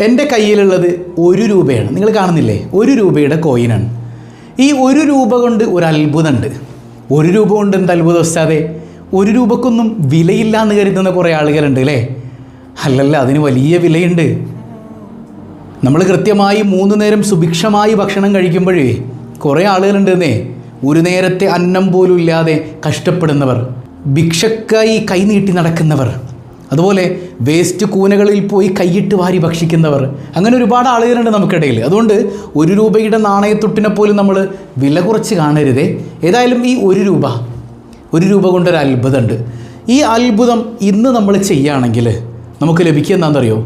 എന്റെ കയ്യിലുള്ളത് ഒരു രൂപയാണ്. നിങ്ങൾ കാണുന്നില്ലേ? ഒരു രൂപയുടെ കോയിനാണ് ഈ ഒരു രൂപ കൊണ്ട് ഒരു അത്ഭുതമുണ്ട്. ഒരു രൂപ കൊണ്ട് എന്ത് അത്ഭുതം ഉസ്താദേ? ഒരു രൂപക്കൊന്നും വിലയില്ല എന്ന് കരുതുന്ന കുറേ ആളുകളുണ്ട് അല്ലേ? അല്ലല്ല അതിന് വലിയ വിലയുണ്ട്. നമ്മൾ കൃത്യമായി മൂന്ന് നേരം സുഭിക്ഷമായി ഭക്ഷണം കഴിക്കുമ്പോഴേ കുറേ ആളുകളുണ്ടെന്നേ ഒരു നേരത്തെ അന്നം പോലും ഇല്ലാതെ കഷ്ടപ്പെടുന്നവർ ഭിക്ഷക്കായി കൈനീട്ടി നടക്കുന്നവർ. അതുപോലെ വേസ്റ്റ് കൂനകളിൽ പോയി കൈയിട്ട് വാരി ഭക്ഷിക്കുന്നവർ. അങ്ങനെ ഒരുപാട് ആളുകളുണ്ട് നമുക്കിടയിൽ. അതുകൊണ്ട് ഒരു രൂപയുടെ നാണയത്തൊട്ടിനെ പോലും നമ്മൾ വില കുറച്ച് കാണരുതേ. ഏതായാലും ഈ ഒരു രൂപ ഒരു രൂപ കൊണ്ടൊരു അത്ഭുതമുണ്ട്. ഈ അത്ഭുതം ഇന്ന് നമ്മൾ ചെയ്യുകയാണെങ്കിൽ നമുക്ക് ലഭിക്കുക എന്താണെന്നറിയോ?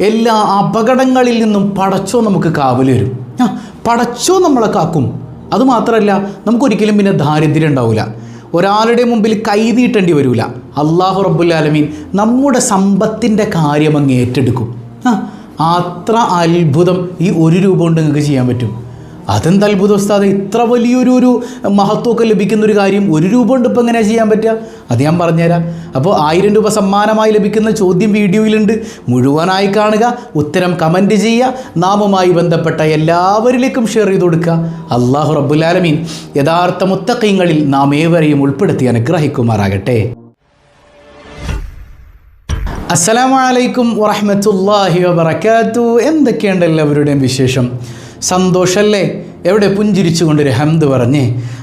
എല്ലാ അപകടങ്ങളിൽ നിന്നും പടച്ചോ നമുക്ക് കാവൽ വരും പടച്ചോ നമ്മളെ കാക്കും. അതുമാത്രമല്ല നമുക്കൊരിക്കലും പിന്നെ ദാരിദ്ര്യം ഉണ്ടാവില്ല ഒരാളുടെ മുമ്പിൽ കൈ നീട്ടേണ്ടി വരില്ല അള്ളാഹു റബ്ബുല്ലാലമീൻ നമ്മുടെ സമ്പത്തിന്റെ കാര്യം അങ്ങ് ഏറ്റെടുക്കും. അത്ര അത്ഭുതം ഈ ഒരു രൂപ കൊണ്ട് നിങ്ങൾക്ക് ചെയ്യാൻ പറ്റും. അതെന്ത് അത്ഭുതം ഉസ്താദ്? ഇത്ര വലിയൊരു ഒരു മഹത്വമൊക്കെ ലഭിക്കുന്ന ഒരു കാര്യം ഒരു രൂപ കൊണ്ട് ഇപ്പം എങ്ങനെയാണ് ചെയ്യാൻ പറ്റുക? അത് ഞാൻ പറഞ്ഞുതരാം. അപ്പോൾ ആയിരം രൂപ സമ്മാനമായി ലഭിക്കുന്ന ചോദ്യം വീഡിയോയിലുണ്ട്. മുഴുവനായി കാണുക ഉത്തരം കമന്റ് ചെയ്യുക നാമുമായി ബന്ധപ്പെട്ട എല്ലാവരിലേക്കും ഷെയർ ചെയ്ത് കൊടുക്കുക. അള്ളാഹു റബ്ബുലാലമീൻ യഥാർത്ഥ മുത്തക്കൈങ്ങളിൽ നാം ഏവരെയും ഉൾപ്പെടുത്തി അനുഗ്രഹിക്കുമാറാകട്ടെ. അസ്സലാമു അലൈക്കും വറഹ്മത്തുള്ളാഹി വബറകാത്തു എന്തൊക്കെയുണ്ട് എല്ലാവരുടെയും വിശേഷം? സന്തോഷല്ലേ? എവിടെ പുഞ്ചിരിച്ചുകൊണ്ടൊരു ഹംദ് പറഞ്ഞ്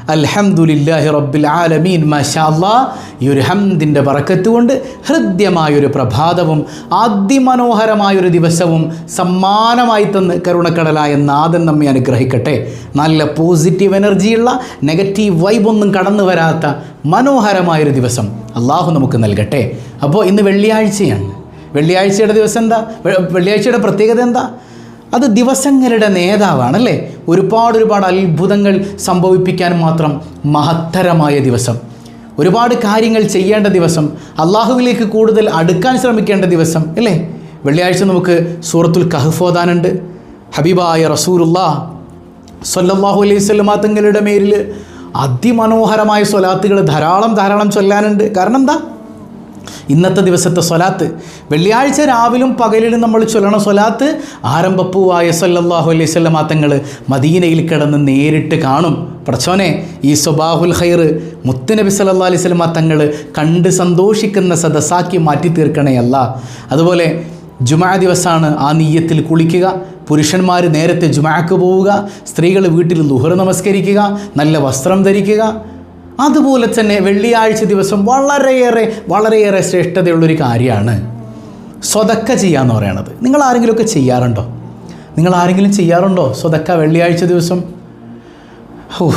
അൽഹംദുലില്ലാഹി റബ്ബിൽ ആലമീൻ മാഷാ അല്ലാ ഈ ഒരു ഹംദിന്റെ പറക്കത്ത് കൊണ്ട് ഹൃദ്യമായൊരു പ്രഭാതവും അതിമനോഹരമായൊരു ദിവസവും സമ്മാനമായി തന്ന് കരുണക്കടലായ നാഥൻ നമ്മെ അനുഗ്രഹിക്കട്ടെ. നല്ല പോസിറ്റീവ് എനർജിയുള്ള നെഗറ്റീവ് വൈബൊന്നും കടന്നു വരാത്ത മനോഹരമായൊരു ദിവസം അള്ളാഹു നമുക്ക് നൽകട്ടെ. അപ്പോൾ ഇന്ന് വെള്ളിയാഴ്ചയാണ്. വെള്ളിയാഴ്ചയുടെ ദിവസം എന്താ? വെള്ളിയാഴ്ചയുടെ പ്രത്യേകത എന്താ? അത് ദിവസങ്ങളുടെ നേതാവാണ് അല്ലേ ഒരുപാട് ഒരുപാട് അത്ഭുതങ്ങൾ സംഭവിപ്പിക്കാൻ മാത്രം മഹത്തരമായ ദിവസം. ഒരുപാട് കാര്യങ്ങൾ ചെയ്യേണ്ട ദിവസം. അള്ളാഹുവിലേക്ക് കൂടുതൽ അടുക്കാൻ ശ്രമിക്കേണ്ട ദിവസം അല്ലേ? വെള്ളിയാഴ്ച നമുക്ക് സൂറത്തുൽ കഹ്ഫോദാനുണ്ട്. ഹബീബായ റസൂറുല്ലാ സല്ലല്ലാഹു അലൈഹി സ്വലമാ തങ്ങളുടെ മേലിൽ അതിമനോഹരമായ സ്വലാത്തുകൾ ധാരാളം ധാരാളം ചൊല്ലാനുണ്ട്. കാരണം എന്താ? ഇന്നത്തെ ദിവസത്തെ സ്വലാത്ത്. വെള്ളിയാഴ്ച രാവിലും പകലിലും നമ്മൾ ചൊല്ലണ സ്വലാത്ത് ആരംഭപ്പൂവായ സല്ലാഹു അലൈഹി സ്വലമാ തങ്ങൾ മദീനയിൽ കിടന്ന് നേരിട്ട് കാണും. പ്രച്ചോനെ ഈ സ്വബാഹുൽ ഖൈർ മുത്തുനബി സല്ലല്ലാഹു അലൈഹി സ്വലമാ തങ്ങൾ കണ്ട് സന്തോഷിക്കുന്ന സദസ്സാക്കി മാറ്റി തീർക്കണേ അല്ല. അതുപോലെ ജുമാ ദിവസമാണ് ആ നീയത്തിൽ കുളിക്കുക പുരുഷന്മാർ നേരത്തെ ജുമാക്ക് പോവുക സ്ത്രീകൾ വീട്ടിൽ ലുഹർ നമസ്കരിക്കുക നല്ല വസ്ത്രം ധരിക്കുക അതുപോലെ തന്നെ വെള്ളിയാഴ്ച ദിവസം വളരെയേറെ വളരെയേറെ ശ്രേഷ്ഠതയുള്ളൊരു കാര്യമാണ് സ്വതക്ക ചെയ്യുക എന്ന് പറയണത്. നിങ്ങൾ ആരെങ്കിലുമൊക്കെ ചെയ്യാറുണ്ടോ? നിങ്ങൾ ആരെങ്കിലും ചെയ്യാറുണ്ടോ സ്വതക്ക വെള്ളിയാഴ്ച ദിവസം? ഹോ,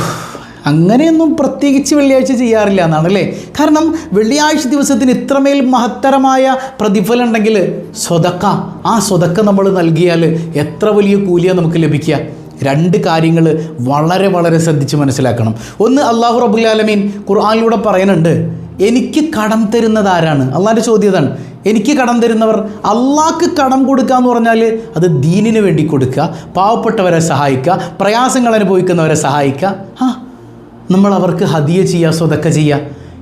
അങ്ങനെയൊന്നും പ്രത്യേകിച്ച് വെള്ളിയാഴ്ച ചെയ്യാറില്ല എന്നാണല്ലേ? കാരണം വെള്ളിയാഴ്ച ദിവസത്തിന് ഇത്രമേൽ മഹത്തരമായ പ്രതിഫലം ഉണ്ടെങ്കിൽ സ്വതക്ക ആ സ്വതക്ക നമ്മൾ നൽകിയാൽ എത്ര വലിയ കൂലിയാണ് നമുക്ക് ലഭിക്കുക? രണ്ട് കാര്യങ്ങൾ വളരെ വളരെ ശ്രദ്ധിച്ച് മനസ്സിലാക്കണം. ഒന്ന് അള്ളാഹു റബുലാലമീൻ ഖുർആാനിലൂടെ പറയുന്നുണ്ട് എനിക്ക് കടം തരുന്നത് ആരാണ്? അള്ളാന്റെ ചോദ്യം ഇതാണ്. എനിക്ക് കടം തരുന്നവർ അള്ളാഹ്ക്ക് കടം കൊടുക്കുക എന്ന് പറഞ്ഞാൽ അത് ദീനിന് വേണ്ടി കൊടുക്കുക പാവപ്പെട്ടവരെ സഹായിക്കുക പ്രയാസങ്ങൾ അനുഭവിക്കുന്നവരെ സഹായിക്കുക. ആ നമ്മൾ അവർക്ക് ഹദിയ ചെയ്യുക സ്വതക്ക ചെയ്യുക.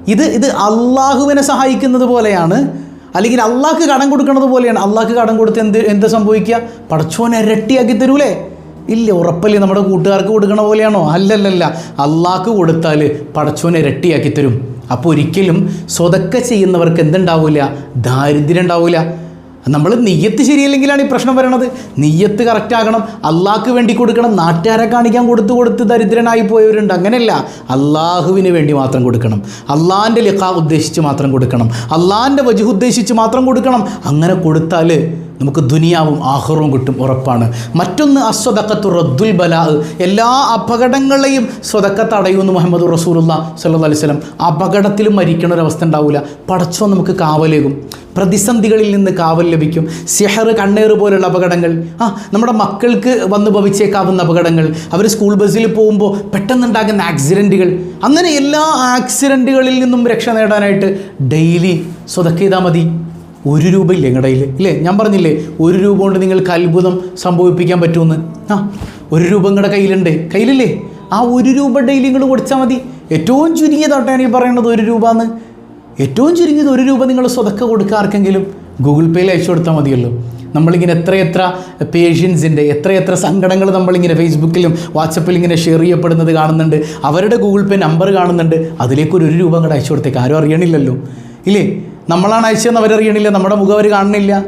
ഇത് ഇത് അള്ളാഹുവിനെ സഹായിക്കുന്നത് പോലെയാണ്. അല്ലെങ്കിൽ അള്ളാഹ്ക്ക് കടം കൊടുക്കുന്നത് പോലെയാണ്. അള്ളാഹ്ക്ക് കടം കൊടുത്ത് എന്ത് എന്ത് സംഭവിക്കുക? പടച്ചോനെ ഇരട്ടിയാക്കി തരൂലേ? ഇല്ല ഉറപ്പല്ലേ നമ്മുടെ കൂട്ടുകാർക്ക് കൊടുക്കണ പോലെയാണോ? അല്ലല്ലല്ല. അള്ളാഹ്ക്ക് കൊടുത്താൽ പടച്ചോനെ ഇരട്ടിയാക്കി തരും. അപ്പോൾ ഒരിക്കലും സ്വതക്ക ചെയ്യുന്നവർക്ക് എന്തുണ്ടാവില്ല ദാരിദ്ര്യം ഉണ്ടാവില്ല നമ്മൾ നെയ്യത്ത് ശരിയല്ലെങ്കിലാണ് ഈ പ്രശ്നം വരണത്. നെയ്യത്ത് കറക്റ്റ് ആകണം. അള്ളാഹ്ക്ക് വേണ്ടി കൊടുക്കണം നാട്ടുകാരെ കാണിക്കാൻ കൊടുത്ത് കൊടുത്ത് ദരിദ്രനായി പോയവരുണ്ട്. അങ്ങനെയല്ല. അള്ളാഹുവിന് വേണ്ടി മാത്രം കൊടുക്കണം. അള്ളാഹിന്റെ ലിഖാ ഉദ്ദേശിച്ച് മാത്രം കൊടുക്കണം. അള്ളാഹിന്റെ വജു ഉദ്ദേശിച്ച് മാത്രം കൊടുക്കണം. അങ്ങനെ കൊടുത്താൽ നമുക്ക് ദുനിയാവും ആഹ്റവും കിട്ടും ഉറപ്പാണ്. മറ്റൊന്ന് അസ്വതക്കത്തു റദ്ദുൽ ബലാ. എല്ലാ അപകടങ്ങളെയും സ്വതക്കത്ത് അടയുമെന്ന് മുഹമ്മദ് റസൂലുള്ള സല്ലു അലൈഹി സ്വലം അപകടത്തിലും മരിക്കണ ഒരവസ്ഥ ഉണ്ടാവില്ല പടച്ചോ നമുക്ക് കാവലേകും. പ്രതിസന്ധികളിൽ നിന്ന് കാവൽ ലഭിക്കും. സിഹർ കണ്ണേറ് പോലുള്ള അപകടങ്ങൾ. ആ നമ്മുടെ മക്കൾക്ക് വന്ന് ഭവിച്ചേക്കാവുന്ന അപകടങ്ങൾ. അവർ സ്കൂൾ ബസ്സിൽ പോകുമ്പോൾ പെട്ടെന്നുണ്ടാകുന്ന ആക്സിഡന്റുകൾ അങ്ങനെ എല്ലാ ആക്സിഡന്റുകളിൽ നിന്നും രക്ഷ നേടാനായിട്ട് ഡെയിലി സ്വതക്ക ചെയ്താൽ മതി. ഒരു രൂപ ഇല്ലേ നിങ്ങളുടെ കയ്യിൽ ഇല്ലേ? ഞാൻ പറഞ്ഞില്ലേ ഒരു രൂപ കൊണ്ട് നിങ്ങൾക്ക് അത്ഭുതം സംഭവിപ്പിക്കാൻ പറ്റുമെന്ന്. ആ ഒരു രൂപ നിങ്ങളുടെ കയ്യിലുണ്ട്. കയ്യിലില്ലേ? ആ ഒരു രൂപ ഡെയിലി നിങ്ങൾ കൊടുത്താൽ മതി. ഏറ്റവും ചുരുങ്ങിയതോട്ടാണ് ഈ പറയുന്നത് ഒരു രൂപ എന്ന് ഏറ്റവും ചുരുങ്ങിയത് ഒരു രൂപ നിങ്ങൾ സ്വതക്ക കൊടുക്കുക ആർക്കെങ്കിലും. ഗൂഗിൾ പേയിൽ അയച്ചു കൊടുത്താൽ മതിയല്ലോ. നമ്മളിങ്ങനെ എത്രയെത്ര പേഷ്യൻസിന്റെ എത്രയെത്ര സങ്കടങ്ങൾ നമ്മളിങ്ങനെ ഫേസ്ബുക്കിലും വാട്സപ്പിലും ഇങ്ങനെ ഷെയർ ചെയ്യപ്പെടുന്നത് കാണുന്നുണ്ട്. അവരുടെ ഗൂഗിൾ പേ നമ്പർ കാണുന്നുണ്ട്. അതിലേക്കൊരു ഒരു രൂപ അങ്ങോട്ട് അയച്ചു കൊടുത്തേക്ക്. ആരും അറിയണില്ലല്ലോ. ഇല്ലേ? നമ്മളാണ് അയച്ചതെന്ന് അവരറിയണില്ല നമ്മുടെ മുഖം അവർ കാണുന്നില്ല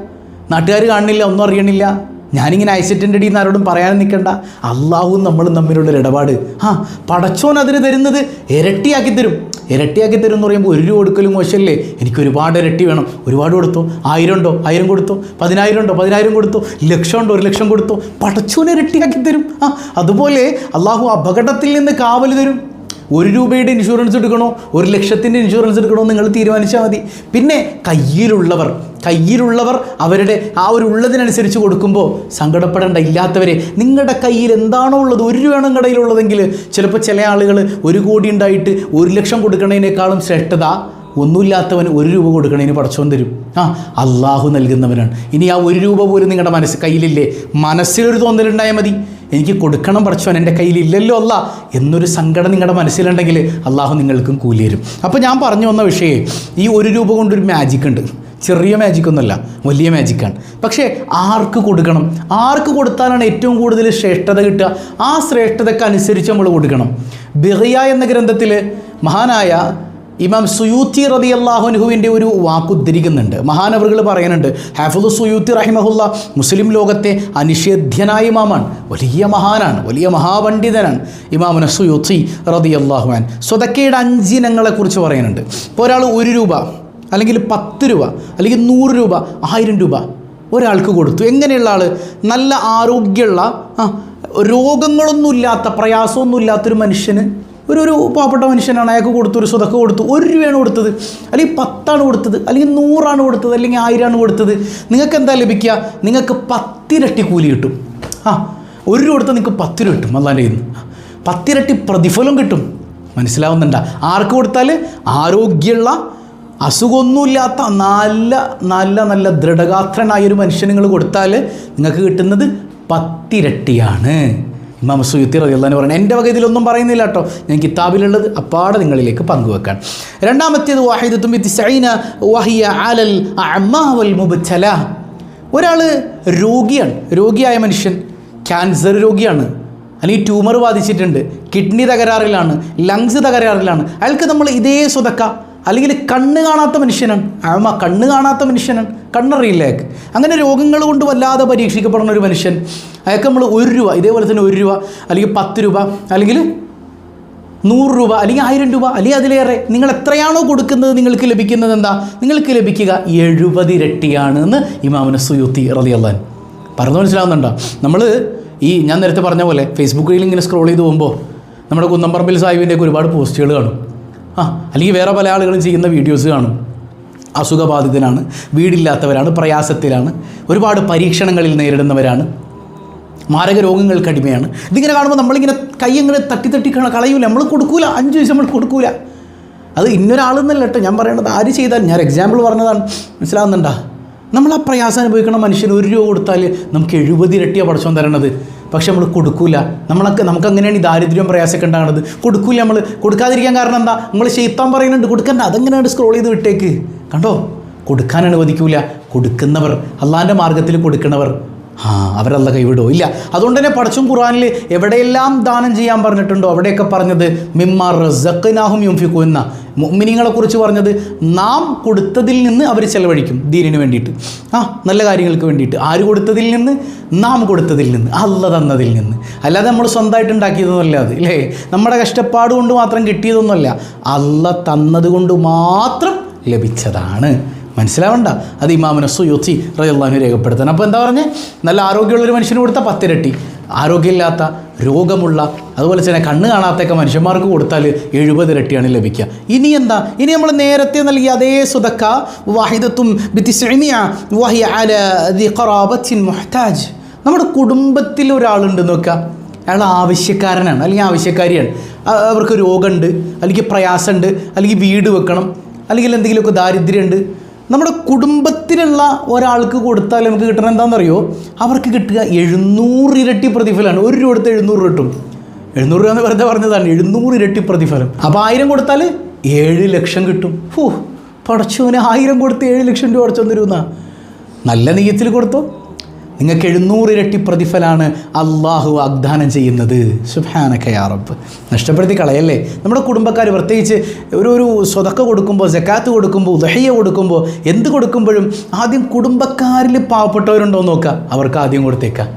നാട്ടുകാർ കാണുന്നില്ല ഒന്നും അറിയണില്ല. ഞാനിങ്ങനെ അയച്ചിട്ടുണ്ട് നിന്ന് ആരോടും പറയാൻ നിൽക്കണ്ട. അള്ളാഹുവും നമ്മളും തമ്മിലുള്ളൊരു ഇടപാട്. ആ പടച്ചോൻ അതിന് തരുന്നത് ഇരട്ടിയാക്കി തരും. ഇരട്ടിയാക്കി തരും എന്ന് പറയുമ്പോൾ ഒരു രൂപ കൊടുക്കലും മോശമല്ലേ? എനിക്ക് ഒരുപാട് ഇരട്ടി വേണം. ഒരുപാട് കൊടുത്തു. ആയിരം ഉണ്ടോ? ആയിരം കൊടുത്തു. പതിനായിരം ഉണ്ടോ? പതിനായിരം കൊടുത്തു. ലക്ഷം ഉണ്ടോ? ഒരു ലക്ഷം കൊടുത്തു. പടച്ചോൻ ഇരട്ടിയാക്കി തരും. ആ അതുപോലെ അള്ളാഹു അപകടത്തിൽ നിന്ന് കാവൽ തരും. ഒരു രൂപയുടെ ഇൻഷുറൻസ് എടുക്കണോ? ഒരു ലക്ഷത്തിന്റെ ഇൻഷുറൻസ് എടുക്കണോ നിങ്ങൾ തീരുമാനിച്ചാൽ മതി. പിന്നെ കയ്യിലുള്ളവർ കയ്യിലുള്ളവർ അവരുടെ ആ ഒരു ഉള്ളതിനനുസരിച്ച് കൊടുക്കുമ്പോൾ സങ്കടപ്പെടേണ്ട ഇല്ലാത്തവരെ നിങ്ങളുടെ കയ്യിൽ എന്താണോ ഉള്ളത് ഒരു രൂപയാണ് കടയിലുള്ളതെങ്കിൽ ചിലപ്പോൾ ചില ആളുകൾ ഒരു കോടി ഉണ്ടായിട്ട് ഒരു ലക്ഷം കൊടുക്കുന്നതിനേക്കാളും ശ്രേഷ്ഠത ഒന്നുമില്ലാത്തവൻ ഒരു രൂപ കൊടുക്കണതിന് പടച്ചോൻ തരും. ആ അള്ളാഹു നൽകുന്നവനാണ്. ഇനി ആ ഒരു രൂപ പോലും നിങ്ങളുടെ മനസ്സ് കയ്യിലില്ലേ? മനസ്സിലൊരു തോന്നലുണ്ടായാൽ മതി. എനിക്ക് കൊടുക്കണം പടച്ചോൻ എന്റെ കയ്യിലില്ലല്ലോ അല്ല എന്നൊരു സങ്കടം നിങ്ങളുടെ മനസ്സിലുണ്ടെങ്കിൽ അള്ളാഹു നിങ്ങൾക്കും കൂലി തരും. അപ്പോൾ ഞാൻ പറഞ്ഞു വന്ന വിഷയേ ഈ ഒരു രൂപ കൊണ്ടൊരു മാജിക് ഉണ്ട്. ചെറിയ മാജിക് ഒന്നുമല്ല വലിയ മാജിക്കാണ് പക്ഷേ ആർക്ക് കൊടുക്കണം? ആർക്ക് കൊടുത്താലാണ് ഏറ്റവും കൂടുതൽ ശ്രേഷ്ഠത കിട്ടുക? ആ ശ്രേഷ്ഠതയ്ക്ക് അനുസരിച്ച് നമ്മൾ കൊടുക്കണം. ബിറിയ എന്ന ഗ്രന്ഥത്തിൽ മഹാനായ ഇമാം സുയൂത്തി റബി അള്ളാഹുനുഹുവിന്റെ ഒരു വാക്കുദ്ധരിക്കുന്നുണ്ട് മഹാനവറുകൾ പറയുന്നുണ്ട് ഹാഫുദ് സുയൂത്തി റഹിമഹുല്ല മുസ്ലിം ലോകത്തെ അനിഷേധ്യനായ ഇമാമാണ്. വലിയ മഹാനാണ് വലിയ മഹാപണ്ഡിതനാണ്. ഇമാമുന സുയൂത്തി റബി അള്ളാഹുവാൻ സ്വതക്കയുടെ അഞ്ചിനങ്ങളെക്കുറിച്ച് പറയുന്നുണ്ട്. ഇപ്പോൾ ഒരാൾ ഒരു രൂപ അല്ലെങ്കിൽ പത്ത് രൂപ അല്ലെങ്കിൽ നൂറ് രൂപ ആയിരം രൂപ ഒരാൾക്ക് കൊടുത്തു. എങ്ങനെയുള്ള ആൾ നല്ല ആരോഗ്യമുള്ള രോഗങ്ങളൊന്നുമില്ലാത്ത പ്രയാസമൊന്നുമില്ലാത്തൊരു മനുഷ്യന് ഒരു ഒരു പാവപ്പെട്ട മനുഷ്യനാണ്. അയാൾക്ക് കൊടുത്തു ഒരു സ്വതക്ക് കൊടുത്തു. ഒരു രൂപയാണ് കൊടുത്തത്. അല്ലെങ്കിൽ പത്താണ് കൊടുത്തത്. അല്ലെങ്കിൽ നൂറാണ് കൊടുത്തത്. അല്ലെങ്കിൽ ആയിരമാണ് കൊടുത്തത്. നിങ്ങൾക്ക് എന്താ ലഭിക്കുക? നിങ്ങൾക്ക് പത്തിരട്ടി കൂലി കിട്ടും. ആ ഒരു രൂപ കൊടുത്താൽ നിങ്ങൾക്ക് പത്ത് രൂപ കിട്ടും അല്ലാതെ ഇന്ന് പത്തിരട്ടി പ്രതിഫലം കിട്ടും. മനസ്സിലാവുന്നുണ്ട? ആർക്ക് കൊടുത്താൽ ആരോഗ്യമുള്ള അസുഖമൊന്നുമില്ലാത്ത നല്ല നല്ല നല്ല ദൃഢഗാത്രനായ ഒരു മനുഷ്യന് നിങ്ങൾ കൊടുത്താൽ നിങ്ങൾക്ക് കിട്ടുന്നത് പത്തിരട്ടിയാണ്. ഇമാം സുയുത്തി റതിയല്ലാന്ന് പറയുന്നത് എന്റെ വക ഇതിലൊന്നും പറയുന്നില്ല കേട്ടോ ഞാൻ കിതാബിലുള്ളത് അപ്പാടെ നിങ്ങളിലേക്ക് പങ്കുവെക്കാൻ. രണ്ടാമത്തേത് വാഹിദത്തും ബിത്തിസൈന വഹിയ അലൽ അമ്മാവൽ മുബ്തല. ഒരാൾ രോഗിയാണ് രോഗിയായ മനുഷ്യൻ ക്യാൻസർ രോഗിയാണ്. അല്ലെങ്കിൽ ട്യൂമർ ബാധിച്ചിട്ടുണ്ട് കിഡ്നി തകരാറിലാണ് ലങ്സ് തകരാറിലാണ്. അയാൾക്ക് നമ്മൾ ഇതേ സ്വതക്ക അല്ലെങ്കിൽ കണ്ണ് കാണാത്ത മനുഷ്യനാണ്. അമ്മ കണ്ണ് കാണാത്ത മനുഷ്യനാണ്. കണ്ണറിയില്ല അങ്ങനെ രോഗങ്ങൾ കൊണ്ട് വല്ലാതെ പരീക്ഷിക്കപ്പെടുന്ന ഒരു മനുഷ്യൻ അയാൾക്ക് നമ്മൾ ഒരു രൂപ ഇതേപോലെ തന്നെ ഒരു രൂപ അല്ലെങ്കിൽ പത്ത് രൂപ അല്ലെങ്കിൽ നൂറ് രൂപ അല്ലെങ്കിൽ ആയിരം രൂപ അല്ലെങ്കിൽ അതിലേറെ. നിങ്ങൾ എത്രയാണോ കൊടുക്കുന്നത് നിങ്ങൾക്ക് ലഭിക്കുന്നത് എന്താ? നിങ്ങൾക്ക് ലഭിക്കുക എഴുപതിരട്ടിയാണ് എന്ന് ഇമാമിന് സുയുത്തി റലിയല്ലാൻ പറഞ്ഞു. മനസ്സിലാവുന്നുണ്ടോ? നമ്മൾ ഈ ഞാൻ നേരത്തെ പറഞ്ഞ പോലെ ഫേസ്ബുക്കിൽ ഇങ്ങനെ സ്ക്രോൾ ചെയ്ത് പോകുമ്പോൾ നമ്മുടെ കുന്നംപറമ്പിൽ സാഹിബിന്റെയൊക്കെ ഒരുപാട് പോസ്റ്റുകൾ കാണും. ആ അല്ലെങ്കിൽ വേറെ പല ആളുകളും ചെയ്യുന്ന വീഡിയോസ് കാണും. അസുഖബാധിതനാണ് വീടില്ലാത്തവരാണ് പ്രയാസത്തിലാണ് ഒരുപാട് പരീക്ഷണങ്ങളിൽ നേരിടുന്നവരാണ്. മാരക രോഗങ്ങൾക്ക് അടിമയാണ്. ഇതിങ്ങനെ കാണുമ്പോൾ നമ്മളിങ്ങനെ കൈ ഇങ്ങനെ തട്ടി തട്ടി കളയൂല. നമ്മൾ കൊടുക്കൂല. അഞ്ച് വയസ്സ് നമ്മൾ കൊടുക്കൂല. അത് ഇന്നൊരാളെന്നല്ല കേട്ടോ. ഞാൻ പറയണത് ആര് ചെയ്താൽ? ഞാൻ എക്സാമ്പിൾ പറഞ്ഞതാണ്. മനസ്സിലാവുന്നുണ്ടോ? നമ്മൾ ആ പ്രയാസം അനുഭവിക്കണ മനുഷ്യന് ഒരു രൂപ കൊടുത്താൽ നമുക്ക് എഴുപത് ഇരട്ടിയാണ് പഠിച്ചോൻ തരണത്. പക്ഷെ നമ്മൾ കൊടുക്കൂല. നമ്മളൊക്കെ നമുക്ക് അങ്ങനെയാണ് ഈ ദാരിദ്ര്യം പ്രയാസമൊക്കെ ഉണ്ടാകുന്നത് കൊടുക്കൂല നമ്മൾ കൊടുക്കാതിരിക്കാൻ കാരണം എന്താ? നമ്മൾ ചെയ്ത്താൻ പറയുന്നുണ്ട്. കൊടുക്കണ്ട. അതെങ്ങനെയാണ് സ്ക്രോൾ ചെയ്ത് വിട്ടേക്ക്? കണ്ടോ? കൊടുക്കാൻ അനുവദിക്കൂല. കൊടുക്കുന്നവർ അള്ളാന്റെ മാർഗത്തിൽ കൊടുക്കുന്നവർ ആ അവരല്ല കൈവിടോ? ഇല്ല. അതുകൊണ്ട് തന്നെ പഠിച്ചും ഖുറാനിൽ എവിടെയെല്ലാം ദാനം ചെയ്യാൻ പറഞ്ഞിട്ടുണ്ടോ അവിടെയൊക്കെ പറഞ്ഞത് മിമ്മാർ റസഖനാഹും യുംഫിക്കു എന്ന മുഅ്മിനീങ്ങളെ കുറിച്ച് പറഞ്ഞത് നാം കൊടുത്തതിൽ നിന്ന് അവർ ചെലവഴിക്കും ദീനിന് വേണ്ടിയിട്ട്. ആ നല്ല കാര്യങ്ങൾക്ക് വേണ്ടിയിട്ട്. ആര് കൊടുത്തതിൽ നിന്ന്? നാം കൊടുത്തതിൽ നിന്ന്. അല്ല തന്നതിൽ നിന്ന്. അല്ലാതെ നമ്മൾ സ്വന്തമായിട്ട് ഉണ്ടാക്കിയതൊന്നുമല്ല അത് ഇല്ലേ? നമ്മുടെ കഷ്ടപ്പാട് കൊണ്ട് മാത്രം കിട്ടിയതൊന്നുമല്ല. അല്ല തന്നത് കൊണ്ട് മാത്രം ലഭിച്ചതാണ്. മനസ്സിലാവണ്ട. അത് ഇമാമിനെ സുയുത്തി റയല്ലാഹു രേഖപ്പെടുത്തണം. അപ്പോൾ എന്താ പറഞ്ഞേ? നല്ല ആരോഗ്യമുള്ളൊരു മനുഷ്യന് കൊടുത്ത പത്തിരട്ടി. ആരോഗ്യമില്ലാത്ത രോഗമുള്ള അതുപോലെ തന്നെ കണ്ണ് കാണാത്തൊക്കെ മനുഷ്യന്മാർക്ക് കൊടുത്താൽ എഴുപത് ഇരട്ടിയാണ് ലഭിക്കുക. ഇനി എന്താ? ഇനി നമ്മൾ നേരത്തെ നൽകിയ അതേ സുതക്ക വാഹിദത്തും മുഹ്താജ്. നമ്മുടെ കുടുംബത്തിൽ ഒരാളുണ്ട് നോക്കുക അയാൾ ആവശ്യക്കാരനാണ് അല്ലെങ്കിൽ ആവശ്യക്കാരിയാണ്. അവർക്ക് രോഗമുണ്ട് അല്ലെങ്കിൽ പ്രയാസമുണ്ട് അല്ലെങ്കിൽ വീട് വെക്കണം അല്ലെങ്കിൽ എന്തെങ്കിലുമൊക്കെ ദാരിദ്ര്യമുണ്ട് നമ്മുടെ കുടുംബത്തിലുള്ള ഒരാൾക്ക് കൊടുത്താൽ നമുക്ക് കിട്ടണം എന്താണെന്നറിയോ? അവർക്ക് കിട്ടുക എഴുന്നൂറ് ഇരട്ടി പ്രതിഫലമാണ്. ഒരു രൂപ കൊടുത്ത് എഴുന്നൂറ് കിട്ടും. എഴുന്നൂറ് രൂപ എന്ന് വെറുതെ പറഞ്ഞതാണ്. എഴുന്നൂറ് ഇരട്ടി പ്രതിഫലം. അപ്പോൾ ആയിരം കൊടുത്താൽ ഏഴ് ലക്ഷം കിട്ടും. ഹൂ പടച്ചവന് ആയിരം കൊടുത്ത് ഏഴ് ലക്ഷം രൂപ അടച്ചു തന്നിരുന്ന? നല്ല നെയ്യത്തിൽ കൊടുത്തോ? നിങ്ങൾക്ക് എഴുന്നൂറിരട്ടി പ്രതിഫലാണ് അള്ളാഹു വാഗ്ദാനം ചെയ്യുന്നത്. സുഹാനക്കയാറപ്പ് നഷ്ടപ്പെടുത്തി കളയല്ലേ? നമ്മുടെ കുടുംബക്കാർ പ്രത്യേകിച്ച് ഒരു ഒരു സ്വതക്ക കൊടുക്കുമ്പോൾ ജക്കാത്ത് കൊടുക്കുമ്പോൾ ഉദഹയ്യ കൊടുക്കുമ്പോൾ എന്ത് കൊടുക്കുമ്പോഴും ആദ്യം കുടുംബക്കാരിൽ പാവപ്പെട്ടവരുണ്ടോ എന്ന് നോക്കുക. അവർക്ക് ആദ്യം കൊടുത്തേക്കാം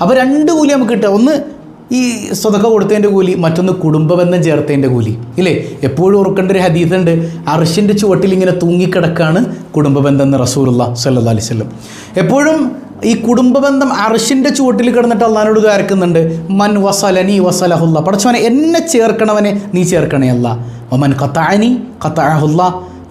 അപ്പോൾ രണ്ട് കൂലി നമുക്ക് കിട്ടുക. ഒന്ന് ഈ സ്വതക്ക കൊടുത്തതിന്റെ കൂലി മറ്റൊന്ന് കുടുംബബന്ധം ചേർത്തതിന്റെ കൂലി. ഇല്ലേ? എപ്പോഴും ഓർക്കേണ്ട ഒരു ഹദീസുണ്ട്. അർഷിന്റെ ചുവട്ടിൽ ഇങ്ങനെ തൂങ്ങിക്കിടക്കാണ് കുടുംബബന്ധം എന്ന് റസൂലുള്ള സല്ലാ അലൈവല്ലം എപ്പോഴും ഈ കുടുംബബന്ധം അർഷിന്റെ ചുവട്ടിൽ കിടന്നിട്ട് അള്ളഹാനോട് ദ്വാരക്കുന്നുണ്ട് മൻ വസലനി വസലഹുല്ല. പടച്ചവനെ എന്നെ ചേർക്കണവനെ നീ ചേർക്കണേ അല്ല. ഒമൻ കത്താനി കത്താഹുല്ല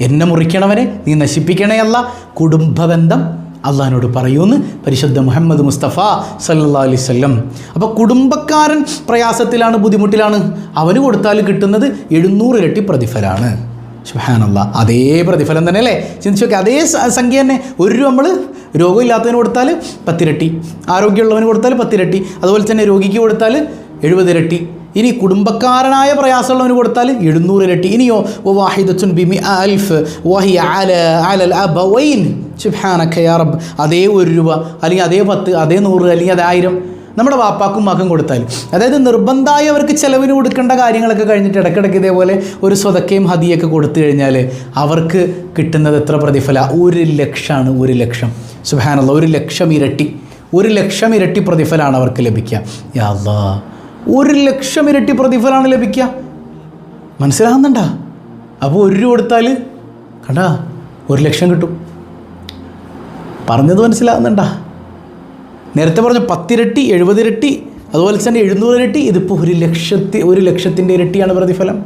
എന്നെ മുറിക്കണവനെ നീ നശിപ്പിക്കണേ അല്ല. കുടുംബബന്ധം അള്ളഹാനോട് പറയൂന്ന് പരിശുദ്ധ മുഹമ്മദ് മുസ്തഫ സല്ലാ അലൈവല്ലം അപ്പോൾ കുടുംബക്കാരൻ പ്രയാസത്തിലാണ് ബുദ്ധിമുട്ടിലാണ്. അവന് കൊടുത്താൽ കിട്ടുന്നത് എഴുന്നൂറ് ഇരട്ടി പ്രതിഫലമാണ് സുഹാനല്ല അതേ പ്രതിഫലം തന്നെ അല്ലേ ചിന്തിച്ചു നോക്കി അതേ സംഖ്യ തന്നെ. ഒരു രൂപ നമ്മൾ രോഗമില്ലാത്തവന് കൊടുത്താൽ പത്തിരട്ടി. ആരോഗ്യമുള്ളവന് കൊടുത്താൽ പത്തിരട്ടി. അതുപോലെ തന്നെ രോഗിക്ക് കൊടുത്താൽ എഴുപതിരട്ടി ഇനി കുടുംബക്കാരനായ പ്രയാസമുള്ളവന് കൊടുത്താൽ എഴുന്നൂറ് ഇരട്ടി. ഇനിയോ വാഹിദത്തുൻ ബിമി അൽഫ് വഹി അല അലൽ അബവൈൻ സുബ്ഹാനക യാ അതേ ഒരു രൂപ അല്ലെങ്കിൽ അതേ പത്ത് അതേ നൂറ് അല്ലെങ്കിൽ അതേ ആയിരം. നമ്മുടെ വാപ്പാക്കും മകം കൊടുത്താൽ. അതായത് നിർബന്ധമായി അവർക്ക് ചിലവിന് കൊടുക്കേണ്ട കാര്യങ്ങളൊക്കെ കഴിഞ്ഞിട്ട് ഇടയ്ക്കിടയ്ക്ക് ഇതേപോലെ ഒരു സ്വതക്കയും ഹതിയൊക്കെ കൊടുത്തു കഴിഞ്ഞാൽ അവർക്ക് കിട്ടുന്നത് എത്ര പ്രതിഫല? ഒരു ലക്ഷമാണ് ഒരു ലക്ഷം. സുഹാനുള്ള ഒരു ലക്ഷം ഇരട്ടി. ഒരു ലക്ഷം ഇരട്ടി പ്രതിഫലമാണ് അവർക്ക് ലഭിക്കുക. യാ അല്ലാ ഒരു ലക്ഷം ഇരട്ടി പ്രതിഫലമാണ് ലഭിക്കുക. മനസ്സിലാകുന്നുണ്ടാ അപ്പോൾ ഒരു രൂപ കൊടുത്താൽ കണ്ടാ ഒരു ലക്ഷം കിട്ടും. പറഞ്ഞത് മനസ്സിലാകുന്നുണ്ടാ നേരത്തെ പറഞ്ഞ പത്തിരട്ടി എഴുപതിരട്ടി അതുപോലെ തന്നെ എഴുന്നൂറ് ഇരട്ടി ഇതിപ്പോൾ ഒരു ലക്ഷത്തി ഒരു ലക്ഷത്തിന്റെ ഇരട്ടിയാണ് പ്രതിഫലം.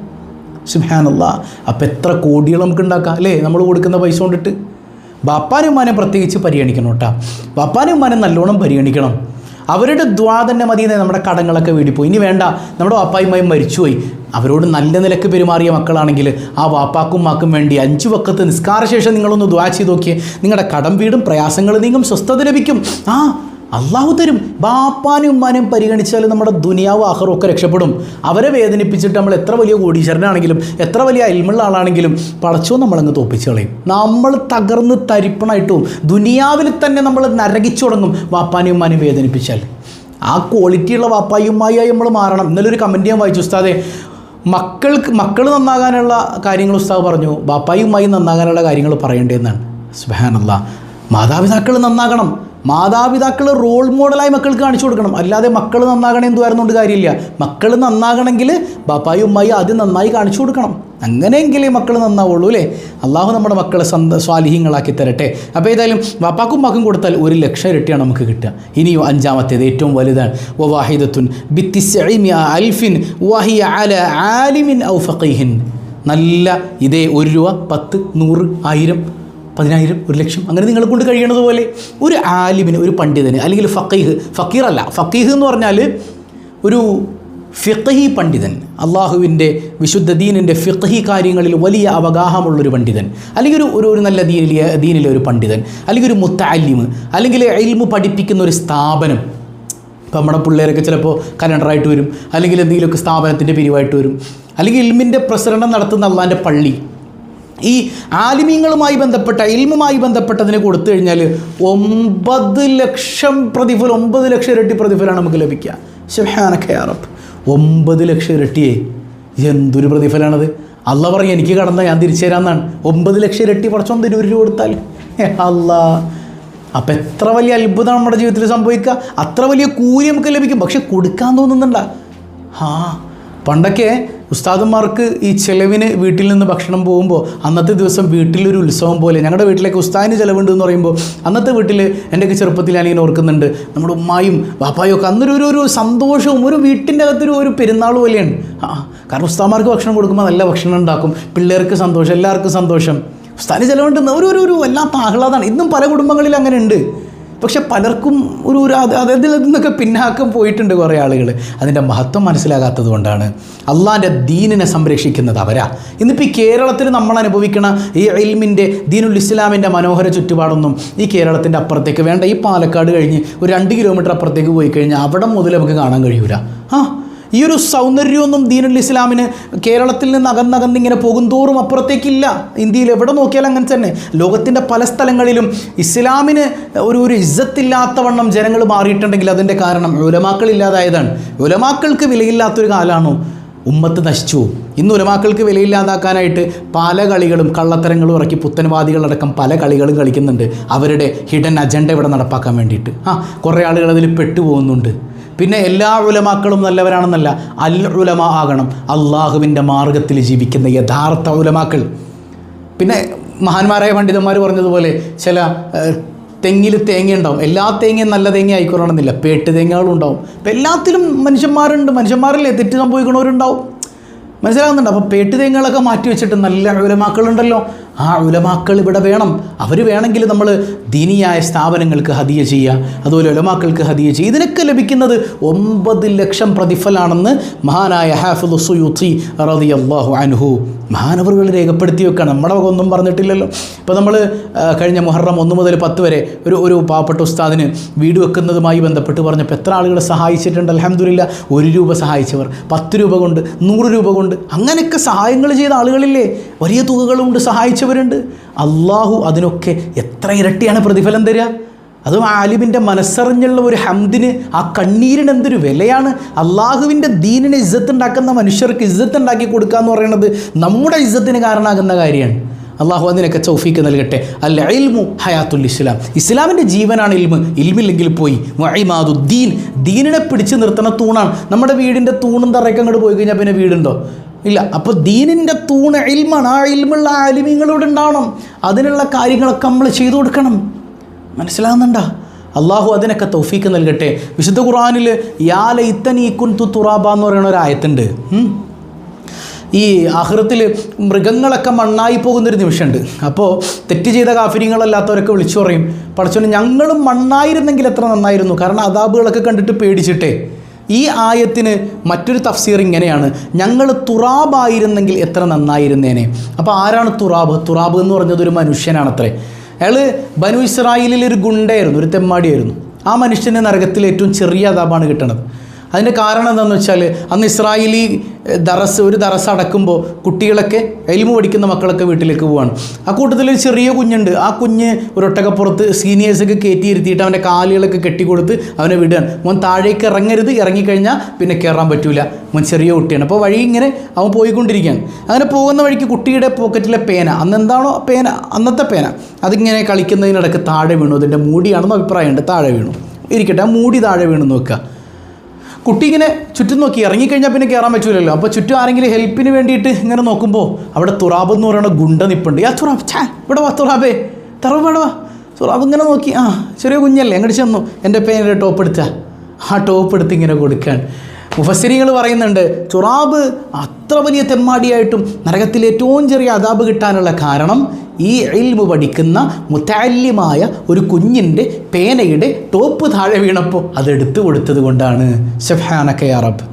സുഹാനല്ല അപ്പം എത്ര കോടികൾ നമുക്ക് ഉണ്ടാക്കാം അല്ലേ? നമ്മൾ കൊടുക്കുന്ന പൈസ കൊണ്ടിട്ട്. ബാപ്പാനും ഉമ്മാനെ പ്രത്യേകിച്ച് പരിഗണിക്കണം കേട്ടോ. ബാപ്പാനും ഉമ്മാനെ നല്ലോണം പരിഗണിക്കണം. അവരുടെ ദ്വാ തന്നെ മതി നമ്മുടെ കടങ്ങളൊക്കെ വീടിപ്പോയി. ഇനി വേണ്ട നമ്മുടെ വാപ്പായുമായും മരിച്ചുപോയി. അവരോട് നല്ല നിലയ്ക്ക് പെരുമാറിയ മക്കളാണെങ്കിൽ ആ വാപ്പാക്കും മാക്കും വേണ്ടി അഞ്ച് വക്കത്ത് നിസ്കാരശേഷം നിങ്ങളൊന്ന് ദ്വാ ചെയ്ത് നോക്കിയേ. നിങ്ങളുടെ കടം വീടും പ്രയാസങ്ങൾ നീങ്ങും സ്വസ്ഥത ലഭിക്കും. ആ അള്ളാഹു തരും. ബാപ്പാനും ഉമ്മാനും പരിഗണിച്ചാൽ നമ്മുടെ ദുനിയാവ് ആഹറും ഒക്കെ രക്ഷപ്പെടും. അവരെ വേദനിപ്പിച്ചിട്ട് നമ്മൾ എത്ര വലിയ കോടീശ്വരനാണെങ്കിലും എത്ര വലിയ അൽമുള്ള ആളാണെങ്കിലും പടച്ചോ നമ്മളങ്ങ് തോപ്പിച്ച് കളയും. നമ്മൾ തകർന്ന് തരിപ്പണായിട്ടും ദുനിയാവിൽ തന്നെ നമ്മൾ നരകിച്ചു തുടങ്ങും ബാപ്പാനും ഉമ്മാനും വേദനിപ്പിച്ചാൽ. ആ ക്വാളിറ്റിയുള്ള വാപ്പായും ഉമ്മായിയായി നമ്മൾ മാറണം. ഇന്നലെ ഒരു കമന്റ് ഞാൻ വായിച്ചു ഉസ്താദെ. മക്കൾക്ക് മക്കൾ നന്നാകാനുള്ള കാര്യങ്ങൾ ഉസ്താവ് പറഞ്ഞു. ബാപ്പായി ഉമ്മായി നന്നാകാനുള്ള കാര്യങ്ങൾ പറയേണ്ടതെന്നാണ്. സുബാനല്ല മാതാപിതാക്കൾ നന്നാകണം. മാതാപിതാക്കൾ റോൾ മോഡലായി മക്കൾക്ക് കാണിച്ചു കൊടുക്കണം. അല്ലാതെ മക്കൾ നന്നാകണേ എന്തുവായിരുന്നുകൊണ്ട് കാര്യമില്ല. മക്കൾ നന്നാകണമെങ്കിൽ ബാപ്പായും ഉമ്മായും ആദ്യം നന്നായി കാണിച്ചു കൊടുക്കണം. അങ്ങനെയെങ്കിലേ മക്കൾ നന്നാവുള്ളൂ അല്ലേ? അള്ളാഹു നമ്മുടെ മക്കളെ സന്ത സ്വാലിഹ്യങ്ങളാക്കി തരട്ടെ. അപ്പോൾ ഏതായാലും വാപ്പാക്കും മക്കും കൊടുത്താൽ ഒരു ലക്ഷം ഇരട്ടിയാണ് നമുക്ക് കിട്ടുക. ഇനിയും അഞ്ചാമത്തേത് ഏറ്റവും വലുതാണ്. വ വാഹിദത്തുൻ അൽഫിൻ ഔ നല്ല ഇതേ ഒരു രൂപ പത്ത് നൂറ് ആയിരം പതിനായിരം ഒരു ലക്ഷം. അങ്ങനെ നിങ്ങളെ കൊണ്ട് കഴിയണത് പോലെ ഒരു ആലിമിന് ഒരു പണ്ഡിതന് അല്ലെങ്കിൽ ഫക്കീഹ് ഫക്കീറല്ല ഫക്കീഹ് എന്ന് പറഞ്ഞാൽ ഒരു ഫിഖഹി പണ്ഡിതൻ അള്ളാഹുവിന്റെ വിശുദ്ധ ദീനിന്റെ ഫിഖഹി കാര്യങ്ങളിൽ വലിയ അവഗാഹമുള്ളൊരു പണ്ഡിതൻ അല്ലെങ്കിൽ ഒരു ഒരു നല്ല ദീനിലെ ദീനിലെ ഒരു പണ്ഡിതൻ അല്ലെങ്കിൽ ഒരു മുത്താലിമ് അല്ലെങ്കിൽ എൽമു പഠിപ്പിക്കുന്ന ഒരു സ്ഥാപനം. ഇപ്പം നമ്മുടെ പിള്ളേരൊക്കെ ചിലപ്പോൾ കലണ്ടറായിട്ട് വരും അല്ലെങ്കിൽ എന്തെങ്കിലുമൊക്കെ സ്ഥാപനത്തിന്റെ പിരിവായിട്ട് വരും അല്ലെങ്കിൽ ഇൽമിന്റെ പ്രസരണം നടത്തുന്ന അള്ളാന്റെ പള്ളി. ഈ ആലിമീങ്ങളുമായി ബന്ധപ്പെട്ട ഇൽമുമായി ബന്ധപ്പെട്ടതിന് കൊടുത്തു കഴിഞ്ഞാൽ ഒമ്പത് ലക്ഷം പ്രതിഫലം ഒമ്പത് ലക്ഷം ഇരട്ടി പ്രതിഫലമാണ് നമുക്ക് ലഭിക്കുക. ഷെഹാനഖയാറപ്പ് ഒമ്പത് ലക്ഷം ഇരട്ടിയെ. എന്തൊരു പ്രതിഫലമാണത് അല്ല പറയും എനിക്ക് കടന്ന ഞാൻ തിരിച്ചു തരാമെന്നാണ് ഒമ്പത് ലക്ഷം ഇരട്ടി കുറച്ചൊന്ന് തരും ഒരു രൂപ കൊടുത്താൽ. അല്ല അപ്പം എത്ര വലിയ അത്ഭുതം നമ്മുടെ ജീവിതത്തിൽ സംഭവിക്കുക? അത്ര വലിയ കൂലി നമുക്ക് ലഭിക്കും. പക്ഷെ കൊടുക്കാൻ തോന്നുന്നുണ്ട? ആ പണ്ടൊക്കെ ഉസ്താദന്മാർക്ക് ഈ ചെലവിന് വീട്ടിൽ നിന്ന് ഭക്ഷണം പോകുമ്പോൾ അന്നത്തെ ദിവസം വീട്ടിലൊരു ഉത്സവം പോലെ ഞങ്ങളുടെ വീട്ടിലേക്ക് ഉസ്താദിന് ചിലവുണ്ട് എന്ന് പറയുമ്പോൾ അന്നത്തെ വീട്ടിൽ എന്റെയൊക്കെ ചെറുപ്പത്തിൽ ഞാനിങ്ങനെ ഓർക്കുന്നുണ്ട്. നമ്മുടെ ഉമ്മായും ബാപ്പായും ഒക്കെ അന്നൊരു ഒരു ഒരു സന്തോഷവും ഒരു വീട്ടിന്റെ അകത്തൊരു ഒരു പെരുന്നാൾ പോലെയാണ്. കാരണം ഉസ്താദന്മാർക്ക് ഭക്ഷണം കൊടുക്കുമ്പോൾ നല്ല ഭക്ഷണം ഉണ്ടാക്കും പിള്ളേർക്ക് സന്തോഷം എല്ലാവർക്കും സന്തോഷം. ഉസ്താദിന് ചിലവുണ്ട് ഒരു ഒരു ഒരു വല്ലാത്ത ആഹ്ലാദമാണ്. ഇന്നും പല കുടുംബങ്ങളിലും അങ്ങനെ ഉണ്ട് പക്ഷെ പലർക്കും ഒരു ഒരു അത് അതിൽ നിന്നൊക്കെ പിന്നാക്കം പോയിട്ടുണ്ട് കുറേ ആളുകൾ അതിന്റെ മഹത്വം മനസ്സിലാകാത്തത് കൊണ്ടാണ്. അള്ളാന്റെ ദീനിനെ സംരക്ഷിക്കുന്നത് അവരാ. ഇന്നിപ്പോൾ ഈ കേരളത്തിൽ നമ്മൾ അനുഭവിക്കുന്ന ഈ ഇൽമിന്റെ ദീനുൽ ഇസ്ലാമിന്റെ മനോഹര ചുറ്റുപാടൊന്നും ഈ കേരളത്തിന്റെ അപ്പുറത്തേക്ക് വേണ്ട. ഈ പാലക്കാട് കഴിഞ്ഞ് ഒരു രണ്ട് കിലോമീറ്റർ അപ്പുറത്തേക്ക് പോയി കഴിഞ്ഞാൽ അവിടെ മുതൽ നമുക്ക് കാണാൻ കഴിയൂല. ആ ഈ ഒരു സൗന്ദര്യമൊന്നും ദീനുൽ ഇസ്ലാമിന് കേരളത്തിൽ നിന്ന് അകന്നകന്നിങ്ങനെ പോകും തോറും അപ്പുറത്തേക്കില്ല. ഇന്ത്യയിൽ എവിടെ നോക്കിയാലും അങ്ങനെ തന്നെ. ലോകത്തിന്റെ പല സ്ഥലങ്ങളിലും ഇസ്ലാമിന് ഒരു ഒരു ഇജ്ജത്തില്ലാത്തവണ്ണം ജനങ്ങൾ മാറിയിട്ടുണ്ടെങ്കിൽ അതിന്റെ കാരണം ഉലമാക്കൾ ഇല്ലാതായതാണ്. ഉലമാക്കൾക്ക് വിലയില്ലാത്തൊരു കാലമാണോ? ഉമ്മത്ത് നശിച്ചു. ഇന്ന് ഉലമാക്കൾക്ക് വിലയില്ലാതാക്കാനായിട്ട് പല കളികളും കള്ളത്തരങ്ങളും ഇറക്കി പുത്തൻവാദികളടക്കം പല കളികളും കളിക്കുന്നുണ്ട്. അവരുടെ ഹിഡൻ അജണ്ട ഇവിടെ നടപ്പാക്കാൻ വേണ്ടിയിട്ട്. ആ കുറേ ആളുകൾ അതിൽ പെട്ടുപോകുന്നുണ്ട്. പിന്നെ എല്ലാ ഉലമാക്കളും നല്ലവരാണെന്നല്ല അൽ ഉലമ ആകണം. അള്ളാഹുവിന്റെ മാർഗത്തിൽ ജീവിക്കുന്ന യഥാർത്ഥ ഉലമാക്കൾ. പിന്നെ മഹാന്മാരായ പണ്ഡിതന്മാർ പറഞ്ഞതുപോലെ ചില തെങ്ങിൽ തേങ്ങ ഉണ്ടാവും. എല്ലാ തേങ്ങയും നല്ല തേങ്ങ ആയിക്കൊള്ളണമെന്നില്ല. പേട്ട് തേങ്ങകളും ഉണ്ടാവും അപ്പം എല്ലാത്തിലും മനുഷ്യന്മാരുണ്ട്. മനുഷ്യന്മാരല്ലേ? തെറ്റ് സംഭവിക്കണവരുണ്ടാവും. മനസ്സിലാകുന്നുണ്ട്. അപ്പോൾ പേട്ടു തേങ്ങകളൊക്കെ മാറ്റി വെച്ചിട്ട് നല്ല ഉലമാക്കളുണ്ടല്ലോ. ആ ഉലമാക്കൾ ഇവിടെ വേണം. അവർ വേണമെങ്കിൽ നമ്മൾ ദീനിയായ സ്ഥാപനങ്ങൾക്ക് ഹതിയ ചെയ്യുക. അതുപോലെ ഉലമാക്കൾക്ക് ഹതിയ ചെയ്യുക. ഇതിനൊക്കെ ലഭിക്കുന്നത് ഒമ്പത് ലക്ഷം പ്രതിഫലാണെന്ന് മഹാനായ ഹാഫിദ് സുയുത്തി റതി അള്ളാഹു അനുഹു മഹാനവറുകൾ രേഖപ്പെടുത്തി വെക്കുകയാണ് നമ്മുടെ വക ഒന്നും പറഞ്ഞിട്ടില്ലല്ലോ. ഇപ്പോൾ നമ്മൾ കഴിഞ്ഞ മുഹറം ഒന്ന് മുതൽ പത്ത് വരെ ഒരു ഒരു പാവപ്പെട്ട ഉസ്താദിന് വീട് വെക്കുന്നതുമായി ബന്ധപ്പെട്ട് പറഞ്ഞപ്പോൾ എത്ര ആളുകളെ സഹായിച്ചിട്ടുണ്ട്? അലഹമില്ല ഒരു രൂപ സഹായിച്ചവർ. പത്ത് രൂപ കൊണ്ട് നൂറ് രൂപ കൊണ്ട് അങ്ങനെയൊക്കെ സഹായങ്ങൾ ചെയ്ത ആളുകളില്ലേ? വലിയ തുകകളുണ്ട് സഹായിച്ചവരുണ്ട്. അള്ളാഹു അതിനൊക്കെ എത്ര ഇരട്ടിയാണ് പ്രതിഫലം തരിക? അതും ആലിമിന്റെ മനസ്സറിഞ്ഞുള്ള ഒരു ഹംദിന് ആ കണ്ണീരിന് എന്തൊരു വിലയാണ്? അള്ളാഹുവിന്റെ ദീനിന് ഇജ്ജത്ത് ഉണ്ടാക്കുന്ന മനുഷ്യർക്ക് ഇജ്ജത്ത് ഉണ്ടാക്കി കൊടുക്കുക എന്ന് പറയുന്നത് നമ്മുടെ ഇജ്ജത്തിന് കാരണമാകുന്ന കാര്യമാണ്. അള്ളാഹു അതിനൊക്കെ ചൗഫീക്ക് നൽകട്ടെ. അല്ല ഇൽമു ഹയാത്തുൽ ഇസ്ലാം. ഇസ്ലാമിന്റെ ജീവനാണ് ഇൽമ്. ഇൽമില്ലെങ്കിൽ പോയി. വഴിമാതുദ്ദീൻ ദീനിനെ പിടിച്ചു നിർത്തുന്ന തൂണാണ്. നമ്മുടെ വീടിന്റെ തൂണും തറയൊക്കെ അങ്ങോട്ട് പോയി കഴിഞ്ഞാൽ പിന്നെ വീടുണ്ടോ? ഇല്ല. അപ്പോൾ ദീനിന്റെ തൂണ് ഇൽമാണ്. ആ ഇൽമുള്ള ആലിമ്യങ്ങളോട് ഉണ്ടാവണം. അതിനുള്ള കാര്യങ്ങളൊക്കെ നമ്മൾ ചെയ്തു കൊടുക്കണം. മനസ്സിലാകുന്നുണ്ടോ അള്ളാഹു അതിനൊക്കെ തൗഫീക്ക് നൽകട്ടെ. വിശുദ്ധ ഖുറാനിൽ യാ ലൈത്തനീ കുൻതു തുറാബ എന്ന് പറയുന്ന ഒരു ആയത്തുണ്ട്. ഈ അഹൃത്തിൽ മൃഗങ്ങളൊക്കെ മണ്ണായി പോകുന്നൊരു നിമിഷമുണ്ട്. അപ്പോൾ തെറ്റ് ചെയ്ത കാഫര്യങ്ങളല്ലാത്തവരൊക്കെ വിളിച്ചു പറയും പടച്ചോനെ ഞങ്ങളും മണ്ണായിരുന്നെങ്കിൽ എത്ര നന്നായിരുന്നു. കാരണം അതാബുകളൊക്കെ കണ്ടിട്ട് പേടിച്ചിട്ടേ. ഈ ആയത്തിന് മറ്റൊരു തഫ്സീർ ഇങ്ങനെയാണ് ഞങ്ങൾ തുറാബായിരുന്നെങ്കിൽ എത്ര നന്നായിരുന്നേനെ. അപ്പോൾ ആരാണ് തുറാബ്? തുറാബ് എന്ന് പറഞ്ഞത് ഒരു മനുഷ്യനാണത്രേ. അയാൾ ബനു ഇസ്രായേലിൽ ഒരു ഗുണ്ടയായിരുന്നു ഒരു തെമ്മാടിയായിരുന്നു. ആ മനുഷ്യന്റെ നരകത്തിൽ ഏറ്റവും ചെറിയ അതാബാണ് കിട്ടണത്. അതിന്റെ കാരണം എന്താണെന്ന് വെച്ചാൽ അന്ന് ഇസ്രായേലി ദറസ് ഒരു ദറസ് അടക്കുമ്പോൾ കുട്ടികളൊക്കെ എലിമു പഠിക്കുന്ന മക്കളൊക്കെ വീട്ടിലേക്ക് പോവാണ്. ആ കൂട്ടത്തിൽ ഒരു ചെറിയ കുഞ്ഞുണ്ട്. ആ കുഞ്ഞ് ഒരു ഒട്ടകപ്പുറത്ത് സീനിയേഴ്സൊക്കെ കയറ്റി ഇരുത്തിയിട്ട് അവന്റെ കാലുകളൊക്കെ കെട്ടിക്കൊടുത്ത് അവനെ വിടുകയാണ്. മോൻ താഴേക്ക് ഇറങ്ങരുത് ഇറങ്ങിക്കഴിഞ്ഞാൽ പിന്നെ കയറാൻ പറ്റൂല. മോൻ ചെറിയ കുട്ടിയാണ്. അപ്പോൾ വഴി ഇങ്ങനെ അവൻ പോയിക്കൊണ്ടിരിക്കുകയാണ്. അങ്ങനെ പോകുന്ന വഴിക്ക് കുട്ടിയുടെ പോക്കറ്റിലെ പേന. അന്ന് എന്താണോ പേന? അന്നത്തെ പേന. അതിങ്ങനെ കളിക്കുന്നതിനിടക്ക് താഴെ വീണു. അതിന്റെ മൂടിയാണെന്ന് അഭിപ്രായമുണ്ട്. താഴെ വീണു. ഇരിക്കട്ടെ ആ മൂടി താഴെ വീണു നോക്കുക. കുട്ടി ഇങ്ങനെ ചുറ്റും നോക്കി ഇറങ്ങിക്കഴിഞ്ഞാൽ പിന്നെ കയറാൻ പറ്റൂലല്ലോ. അപ്പോൾ ചുറ്റും ആരെങ്കിലും ഹെൽപ്പിന് വേണ്ടിയിട്ട് ഇങ്ങനെ നോക്കുമ്പോൾ അവിടെ തുറാബ് എന്ന് പറയുന്ന ഗുണ്ട നിപ്പുണ്ട്. ആ തുറാബ് ഛാ ഇവിടെ വാ തുറാബേ തറവ് വേണോ തുറാബ് ഇങ്ങനെ നോക്കി ആ ചെറിയ കുഞ്ഞല്ലേ അങ്ങോട്ട് ചെന്നു. എന്റെ പേരെ ടോപ്പ് എടുത്താൽ ആ ടോപ്പ് എടുത്ത് ഇങ്ങനെ കൊടുക്കാൻ. മുഫസ്സിരികൾ പറയുന്നുണ്ട് ചുറാബ് അത്ര വലിയ തെമ്മാടിയായിട്ടും നരകത്തിൽ ഏറ്റവും ചെറിയ അതാബ് കിട്ടാനുള്ള കാരണം ഈ ഇൽമു പഠിക്കുന്ന മുത്താല്യമായ ഒരു കുഞ്ഞിന്റെ പേനയുടെ ടോപ്പ് താഴെ വീണപ്പോൾ അതെടുത്തു കൊടുത്തത് കൊണ്ടാണ്. ഷെഫാനക്കെ അറബ്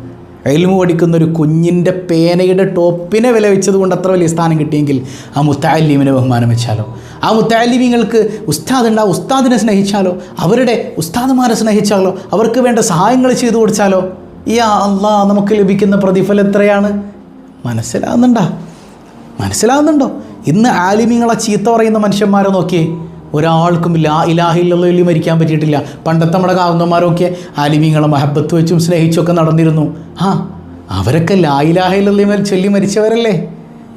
എൽമു പഠിക്കുന്ന ഒരു കുഞ്ഞിന്റെ പേനയുടെ ടോപ്പിനെ വില വെച്ചത് കൊണ്ട് അത്ര വലിയ സ്ഥാനം കിട്ടിയെങ്കിൽ ആ മുത്താലിമിനെ ബഹുമാനം വെച്ചാലോ? ആ മുത്താലിമിങ്ങൾക്ക് ഉസ്താദ് ഉണ്ട് ആ ഉസ്താദിനെ സ്നേഹിച്ചാലോ? അവരുടെ ഉസ്താദുമാരെ സ്നേഹിച്ചാലോ? അവർക്ക് വേണ്ട സഹായങ്ങൾ ചെയ്തു കൊടുത്താലോ ഈ അള്ളാ നമുക്ക് ലഭിക്കുന്ന പ്രതിഫലം എത്രയാണ്? മനസ്സിലാകുന്നുണ്ടോ മനസ്സിലാകുന്നുണ്ടോ ഇന്ന് ആലിമിങ്ങളെ ചീത്ത പറയുന്ന മനുഷ്യന്മാരെ നോക്കിയേ ഒരാൾക്കും ലാ ഇലാഹില്ലി മരിക്കാൻ പറ്റിയിട്ടില്ല. പണ്ടത്തെ നമ്മുടെ കാവുന്നമാരൊക്കെ ആലിമീങ്ങളെ മഹബത്ത് വെച്ചും സ്നേഹിച്ചൊക്കെ നടന്നിരുന്നു. ആ അവരൊക്കെ ലാ ഇലാഹില്ലി ചൊല്ലി മരിച്ചവരല്ലേ?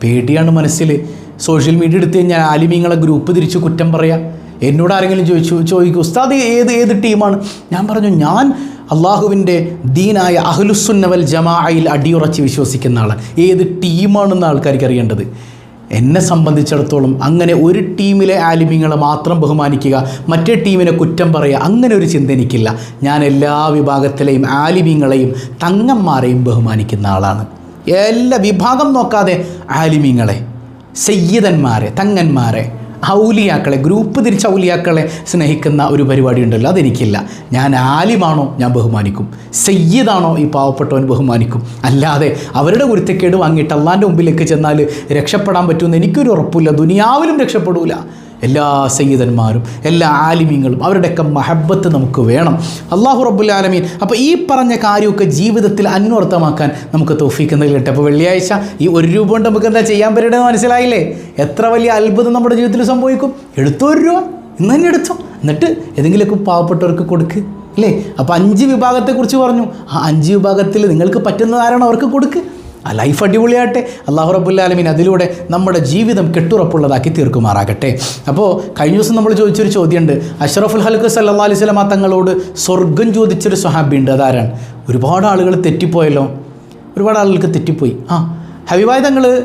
പേടിയാണ് മനസ്സിൽ. സോഷ്യൽ മീഡിയ എടുത്ത് കഴിഞ്ഞാൽ ആലിമീങ്ങളെ ഗ്രൂപ്പ് തിരിച്ച് കുറ്റം പറയാം. എന്നോട് ആരെങ്കിലും ചോദിച്ചു ചോദിക്കും ഉസ്താദ് ഏത് ഏത് ടീമാണ്? ഞാൻ പറഞ്ഞു ഞാൻ അള്ളാഹുവിന്റെ ദീനായ അഹ്ലുസുന്നവൽ ജമാഅയിൽ അടിയുറച്ച് വിശ്വസിക്കുന്ന ആളാണ്. ഏത് ടീമാണെന്ന് ആൾക്കാർക്ക് അറിയേണ്ടത്. എന്നെ സംബന്ധിച്ചിടത്തോളം അങ്ങനെ ഒരു ടീമിലെ ആലിമ്യങ്ങളെ മാത്രം ബഹുമാനിക്കുക മറ്റേ ടീമിനെ കുറ്റം പറയുക അങ്ങനെ ഒരു ചിന്ത എനിക്കില്ല. ഞാൻ എല്ലാ വിഭാഗത്തിലെയും ആലിമ്യങ്ങളെയും തങ്ങന്മാരെയും ബഹുമാനിക്കുന്ന ആളാണ്. എല്ലാ വിഭാഗം നോക്കാതെ ആലിമ്യങ്ങളെ സയ്യിദന്മാരെ തങ്ങന്മാരെ ഔലിയാക്കളെ ഗ്രൂപ്പ് തിരിച്ച ഔലിയാക്കളെ സ്നേഹിക്കുന്ന ഒരു പരിപാടി ഉണ്ടല്ലോ അതെനിക്കില്ല. ഞാൻ ആലിമാണോ? ഞാൻ ബഹുമാനിക്കും. സയ്യിദാണോ? ഈ പാവപ്പെട്ടവൻ ബഹുമാനിക്കും. അല്ലാതെ അവരുടെ കുരുത്തക്കേട് വാങ്ങിയിട്ട് അള്ളാന്റെ മുമ്പിലേക്ക് ചെന്നാൽ രക്ഷപ്പെടാൻ പറ്റുമെന്ന് എനിക്കൊരു ഉറപ്പില്ല ദുനിയാവിലും രക്ഷപ്പെടൂല. എല്ലാ സയ്യിദന്മാരും എല്ലാ ആലിമ്യങ്ങളും അവരുടെയൊക്കെ മഹബത്ത് നമുക്ക് വേണം. അള്ളാഹു റബ്ബുൽ ആലമീൻ. അപ്പോൾ ഈ പറഞ്ഞ കാര്യമൊക്കെ ജീവിതത്തിൽ അന്വർത്ഥമാക്കാൻ നമുക്ക് തോഫിക്ക് നൽകട്ടെ. അപ്പോൾ വെള്ളിയാഴ്ച ഈ ഒരു രൂപ കൊണ്ട് നമുക്ക് എന്താ ചെയ്യാൻ പറ്റുന്നത് മനസ്സിലായില്ലേ? എത്ര വലിയ അത്ഭുതം നമ്മുടെ ജീവിതത്തിൽ സംഭവിക്കും? എടുത്തോ ഒരു രൂപ ഇന്ന് തന്നെ എടുത്തോ. എന്നിട്ട് ഏതെങ്കിലുമൊക്കെ പാവപ്പെട്ടവർക്ക് കൊടുക്ക് അല്ലേ അപ്പോൾ അഞ്ച് വിഭാഗത്തെക്കുറിച്ച് പറഞ്ഞു. ആ അഞ്ച് വിഭാഗത്തിൽ നിങ്ങൾക്ക് പറ്റുന്നതാരാണ് അവർക്ക് കൊടുക്ക്. ആ ലൈഫ് അടിപൊളിയാട്ടെ അള്ളാഹു റബുല്ലാലമീൻ അതിലൂടെ നമ്മുടെ ജീവിതം കെട്ടുറപ്പുള്ളതാക്കി തീർക്കുമാറാകട്ടെ. അപ്പോൾ കഴിഞ്ഞ ദിവസം നമ്മൾ ചോദിച്ചൊരു ചോദ്യമുണ്ട്. അഷ്റഫുൽ ഹൽക്ക് സല്ലാ അലൈഹി സ്വലമ തങ്ങളോട് സ്വർഗം ചോദിച്ചൊരു സ്വഹാബി ഉണ്ട് അതാരാണ്? ഒരുപാട് ആളുകൾ തെറ്റിപ്പോയല്ലോ. ഒരുപാട് ആളുകൾക്ക് തെറ്റിപ്പോയി. ആ ഹബീബായ തങ്ങൾ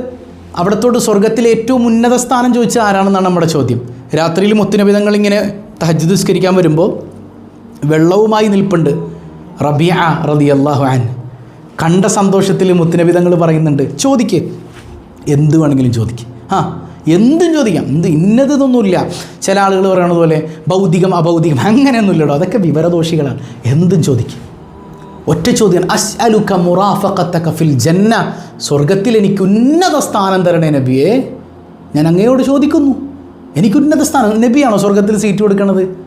അവിടത്തോട് സ്വർഗത്തിലെ ഏറ്റവും ഉന്നത സ്ഥാനം ചോദിച്ച ആരാണെന്നാണ് നമ്മുടെ ചോദ്യം. രാത്രിയിൽ മുത്തുനബിതങ്ങൾ ഇങ്ങനെ തഹജ് നിസ്കരിക്കാൻ വരുമ്പോൾ വെള്ളവുമായി നിൽപ്പുണ്ട്. റബിയ റതി അള്ളാഹു ആൻ കണ്ട സന്തോഷത്തിൽ മുത്തുനബിതങ്ങൾ പറയുന്നുണ്ട്. ചോദിക്ക്. എന്ത് വേണമെങ്കിലും ചോദിക്ക്. ആ എന്തും ചോദിക്കാം. എന്ത് ഇന്നതൊന്നുമില്ല ചില ആളുകൾ പറയണത് പോലെ ഭൗതികം അഭൗതികം അങ്ങനെയൊന്നുമില്ലടോ. അതൊക്കെ വിവരദോഷികളാണ്. എന്തും ചോദിക്കും. ഒറ്റ ചോദ്യം. അസ് അലുക്ക മുറാഫക്കത്ത കഫിൽ ജന്ന. സ്വർഗത്തിൽ എനിക്ക് ഉന്നത സ്ഥാനം തരണേ നബിയെ. ഞാൻ അങ്ങയോട് ചോദിക്കുന്നു. എനിക്ക് ഉന്നത സ്ഥാനം. നബിയാണോ സ്വർഗത്തിൽ സീറ്റ് കൊടുക്കണത്?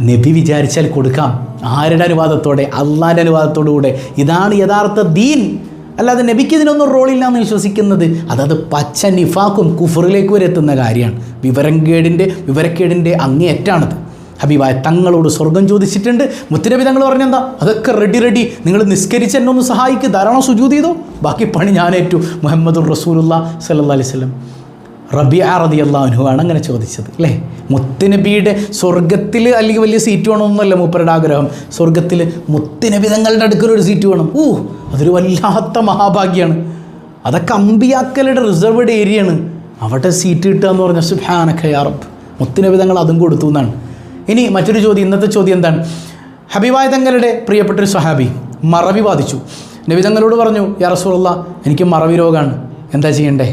നബി വിചാരിച്ചാൽ കൊടുക്കാം. ആരുടെ അനുവാദത്തോടെ? അള്ളാന്റെ അനുവാദത്തോടുകൂടെ. ഇതാണ് യഥാർത്ഥ ദീൻ. അല്ലാതെ നബിക്ക് ഇതിനൊന്നും റോളില്ല എന്ന് വിശ്വസിക്കുന്നത്. അതത് പച്ച നിഫാക്കും കുഫറിലേക്ക് വരെ എത്തുന്ന കാര്യമാണ്. വിവരം കേടിന്റെ വിവരക്കേടിന്റെ അങ്ങേയറ്റാണത് ഹബീബായ തങ്ങളോട് സ്വർഗം ചോദിച്ചിട്ടുണ്ട്. മുത്തരബി തങ്ങൾ പറഞ്ഞെന്താ? അതൊക്കെ റെഡി റെഡി നിങ്ങൾ നിസ്കരിച്ച് എന്നെ ഒന്ന് സഹായിക്ക്. ധാരാളം സുജൂത് ചെയ്തോ. ബാക്കി പണി ഞാനേറ്റു. മുഹമ്മദുർ റസൂലുള്ള സല്ലാ അലൈവല്ലം റബിയ റതി ആണ് അങ്ങനെ ചോദിച്ചത് അല്ലേ? മുത്തുനബിയുടെ സ്വർഗത്തിൽ അല്ലെങ്കിൽ വലിയ സീറ്റ് വേണമെന്നല്ല മൂപ്പരുടെ ആഗ്രഹം. സ്വർഗത്തിൽ മുത്തുനബി തങ്ങളുടെ അടുക്കലൊരു സീറ്റ് വേണം. ഊ അതൊരു വല്ലാത്ത മഹാഭാഗ്യമാണ് അതൊക്കെ അമ്പിയാക്കലുടെ റിസർവ്ഡ് ഏരിയയാണ് അവിടെ സീറ്റ് കിട്ടുക എന്ന് പറഞ്ഞാൽ സുഹാനഖയാറബ് മുത്തുനബി തങ്ങൾ അതും കൊടുത്തു എന്നാണ്. ഇനി മറ്റൊരു ചോദ്യം ഇന്നത്തെ ചോദ്യം എന്താണ്? ഹബീബായ തങ്ങളുടെ പ്രിയപ്പെട്ടൊരു സഹാബി മറവി ബാധിച്ചു. നബി തങ്ങളോട് പറഞ്ഞു യാ റസൂലുള്ള എനിക്ക് മറവി രോഗമാണ് എന്താ ചെയ്യണ്ടേ?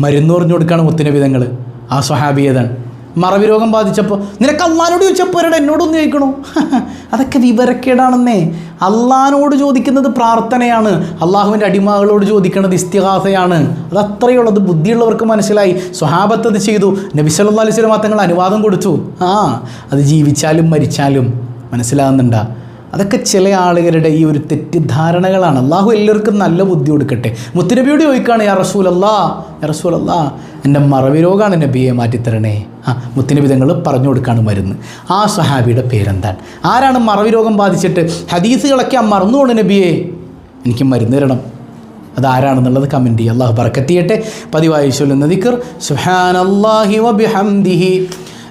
മരുന്ന് പറഞ്ഞു കൊടുക്കുകയാണ് മുത്തുനബി വിധങ്ങൾ ആ സ്വഹാബിയതാണ് മറവി രോഗം ബാധിച്ചപ്പോൾ നിനക്ക് അള്ളഹാനോട് ചോദിച്ചപ്പോൾ ഒരാടെ എന്നോടൊന്ന് ചോദിക്കണോ? അതൊക്കെ വിവരക്കേടാണെന്നേ. അള്ളഹാനോട് ചോദിക്കുന്നത് പ്രാർത്ഥനയാണ്. അള്ളാഹുവിന്റെ അടിമകളോട് ചോദിക്കുന്നത് ഇസ്തിഹാസയാണ്. അതത്രയുള്ളത് ബുദ്ധിയുള്ളവർക്ക് മനസ്സിലായി. സ്വഹാബത്ത് അത് ചെയ്തു? നബി സല്ലാ അലൈഹി തങ്ങൾ അനുവാദം കൊടുത്തു. ആ അത് ജീവിച്ചാലും മരിച്ചാലും മനസ്സിലാകുന്നുണ്ടാ. അതൊക്കെ ചില ആളുകളുടെ ഈ ഒരു തെറ്റിദ്ധാരണകളാണ്. അള്ളാഹു എല്ലാവർക്കും നല്ല ബുദ്ധി കൊടുക്കട്ടെ. മുത്തുനബിയോട് ചോദിക്കുകയാണ് യാ റസൂൽ അല്ലാ യാ റസൂൽ അല്ലാ എന്റെ മറവി രോഗമാണ് നബിയെ മാറ്റിത്തരണേ. ആ മുത്തുനബി തങ്ങൾ പറഞ്ഞു കൊടുക്കുകയാണ് മരുന്ന്. ആ സഹാബിയുടെ പേരെന്താണ്? ആരാണ് മറവി രോഗം ബാധിച്ചിട്ട് ഹദീസുകളൊക്കെ ആ മറന്നുകൊണ്ട് നബിയെ? എനിക്ക് മരുന്ന് തരണം. അതാരാണെന്നുള്ളത് കമന്റ് ചെയ്യുക. അള്ളാഹു ബർക്കത്ത് ചെയ്യട്ടെ. പതിവായി ചൊല്ലുന്ന ദിക്കർ സുഹാനല്ലാഹി വബിഹംദിഹി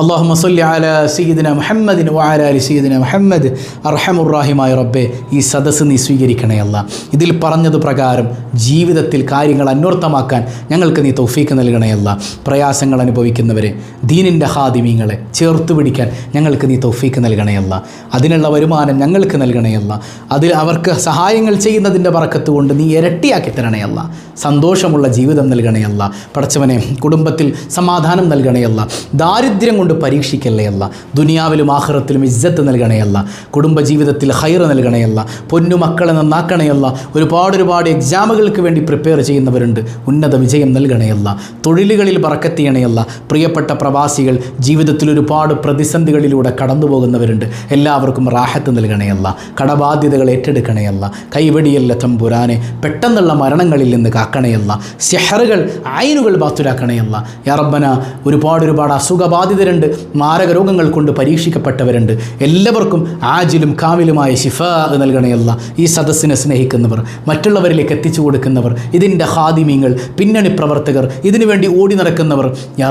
അള്ളാഹു മസല്ലി അല സീദിന മുഹമ്മദിൻ വാല അലി സീദിന മുഹമ്മദ്. അർഹമുറാഹിമായ റബ്ബെ ഈ സദസ്സ് നീ സ്വീകരിക്കണേ അല്ല. ഇതിൽ പറഞ്ഞത് പ്രകാരം ജീവിതത്തിൽ കാര്യങ്ങൾ അന്വർത്ഥമാക്കാൻ ഞങ്ങൾക്ക് നീ തൗഫീക്ക് നൽകണേ അല്ല. പ്രയാസങ്ങൾ അനുഭവിക്കുന്നവരെ ദീനിന്റെ ഹാദിമീങ്ങളെ ചേർത്ത് പിടിക്കാൻ ഞങ്ങൾക്ക് നീ തൗഫീക്ക് നൽകണേ അല്ല. അതിനുള്ള വരുമാനം ഞങ്ങൾക്ക് നൽകണേ അല്ല. അതിൽ അവർക്ക് സഹായങ്ങൾ ചെയ്യുന്നതിന്റെ പറക്കത്ത് കൊണ്ട് നീ ഇരട്ടിയാക്കി തരണേയല്ല സന്തോഷമുള്ള ജീവിതം നൽകണേയല്ല പടച്ചവനെ കുടുംബത്തിൽ സമാധാനം നൽകണേയല്ല ദാരിദ്ര്യം കൊണ്ട് പരീക്ഷിക്കല്ലേ അല്ല. ദുനിയാവിലും ആഹ്റത്തിലും ഇജ്ജത്ത് നൽകണയല്ല കുടുംബജീവിതത്തിൽ ഹൈറ് നൽകണയല്ല പൊന്നുമക്കളെ പൊന്നു മക്കളെ നന്നാക്കണേ അല്ല. ഒരുപാട് ഒരുപാട് എക്സാമുകൾക്ക് വേണ്ടി പ്രിപ്പയർ ചെയ്യുന്നവരുണ്ട്. ഉന്നത വിജയം നൽകണയല്ല തൊഴിലുകളിൽ പറക്കത്തിയണയല്ല പ്രിയപ്പെട്ട പ്രവാസികൾ ജീവിതത്തിൽ ഒരുപാട് പ്രതിസന്ധികളിലൂടെ കടന്നു പോകുന്നവരുണ്ട് എല്ലാവർക്കും റാഹത്ത് നൽകണയല്ല കടബാധ്യതകൾ ഏറ്റെടുക്കണയല്ല കൈവടിയല്ല തമ്പുരാനെ. പെട്ടെന്നുള്ള മരണങ്ങളിൽ നിന്ന് കാക്കണയല്ല സെഹറുകൾ ആയിനുകൾ ബാത്തുരാക്കണയല്ല യറബന ഒരുപാട് ഒരുപാട് അസുഖബാധിതരുണ്ട്. രോഗികളുണ്ട് മാരക രോഗങ്ങൾ കൊണ്ട് പരീക്ഷിക്കപ്പെട്ടവരുണ്ട്. എല്ലാവർക്കും ആജിലും കാമിലുമായ ശിഫ നൽകണയല്ല ഈ സദസ്സിനെ സ്നേഹിക്കുന്നവർ മറ്റുള്ളവരിലേക്ക് എത്തിച്ചു കൊടുക്കുന്നവർ ഇതിന്റെ ഹാദിമീങ്ങൾ പിന്നണി പ്രവർത്തകർ ഇതിനുവേണ്ടി ഓടി നടക്കുന്നവർ യാ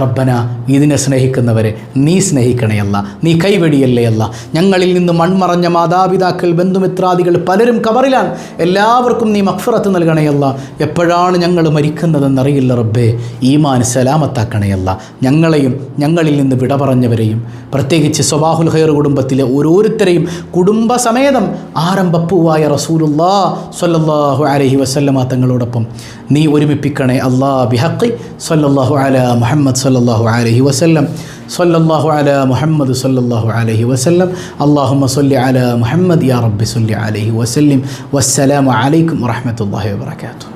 ഇതിനെ സ്നേഹിക്കുന്നവരെ നീ സ്നേഹിക്കണയല്ല നീ കൈവെടിയല്ലേ അല്ല. ഞങ്ങളിൽ നിന്ന് മൺമറഞ്ഞ മാതാപിതാക്കൾ ബന്ധുമിത്രാദികൾ പലരും കബറിലാണ്. എല്ലാവർക്കും നീ മക്ഫറത്ത് നൽകണയല്ല എപ്പോഴാണ് ഞങ്ങൾ മരിക്കുന്നതെന്നറിയില്ല റബ്ബേ. ഈമാൻ സലാമത്താക്കണയല്ല ഞങ്ങളെയും ഞങ്ങളിൽ നിന്ന് വിട പറഞ്ഞവരെയും പ്രത്യേകിച്ച് സ്വബാഹുൽ ഖൈർ കുടുംബത്തിലെ ഓരോരുത്തരെയും കുടുംബസമേതം ആരംഭപ്പൂവായ റസൂലുല്ലാ സല്ലല്ലാഹു അലഹി വസല്ലമ തങ്ങളോടൊപ്പം നീ ഒരുമിപ്പിക്കണേ അള്ളാ ബിഹക്കി സല്ലല്ലാഹു അല മുഹമ്മദ് സല്ലല്ലാഹു അലഹി വസല്ലം സല്ലല്ലാഹു അല മുഹമ്മദ് സല്ലല്ലാഹു അലൈഹി വസല്ലം അല്ലാഹുമ്മ സ്വല്ലി അല മുഹമ്മദ് യാ റബ്ബി സൊല്ലി അലൈഹി വസല്ലിം വസ്സലാമു അലൈക്കും വറഹ്മത്തുള്ളാഹി വബറകാതുഹു.